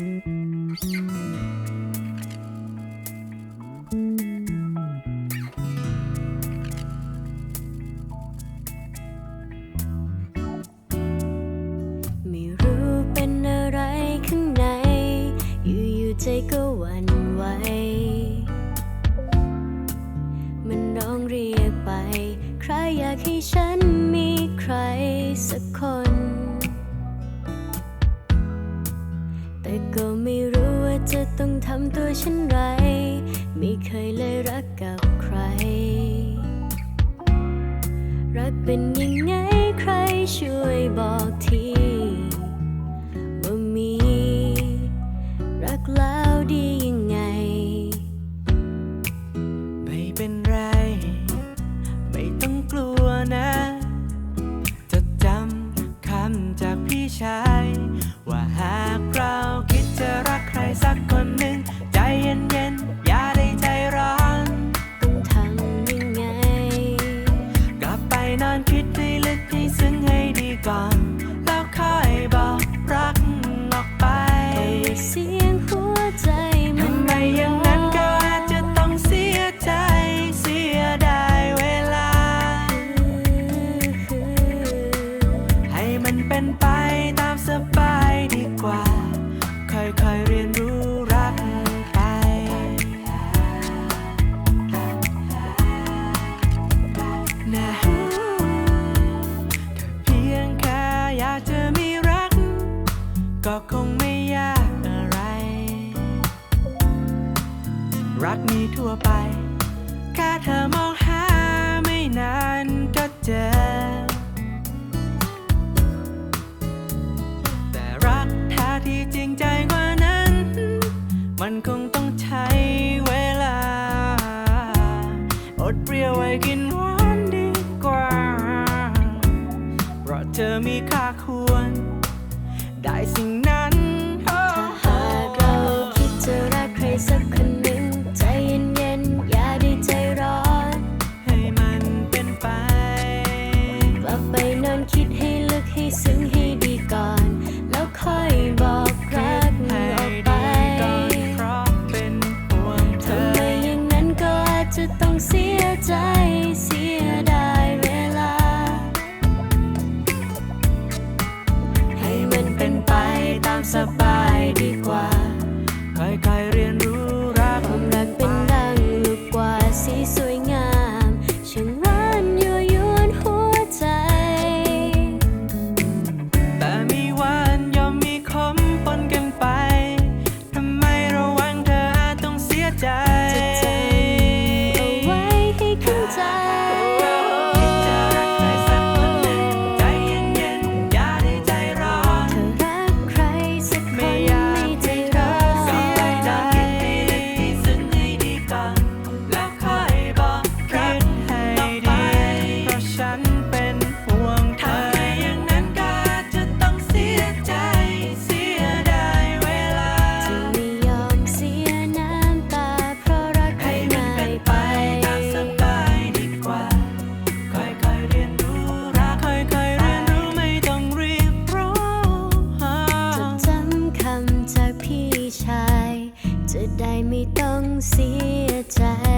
ไม่รู้เป็นอะไรข้างใน อยู่ๆใจก็หวั่นไหว มันร้องเรียกไป ใครอยากให้ฉันมีใครสักคน แต่ก็ไม่รู้ว่าจะต้องทำตัวเช่นไร ไม่เคยเลยรักกับใคร รักเป็นยังไงใครช่วยบอกทีว่ามี รักแล้วดียังไง ไม่เป็นไร ไม่ต้องกลัวนะจดจำคำจากพี่ชาย ว่าหากเรา รักมีทั่วไป แค่เธอมองหาไม่นานก็เจอ แต่รักแท้ที่จริงใจกว่านั้น มันคงต้องใช้เวลา อดเปรี้ยวไว้กินหวานดีกว่า เพราะเธอมีค่าควร ได้สิ่งนั้น ถ้าหากเราคิดจะรักใครสักคน ซึ้งให้ เสียใจ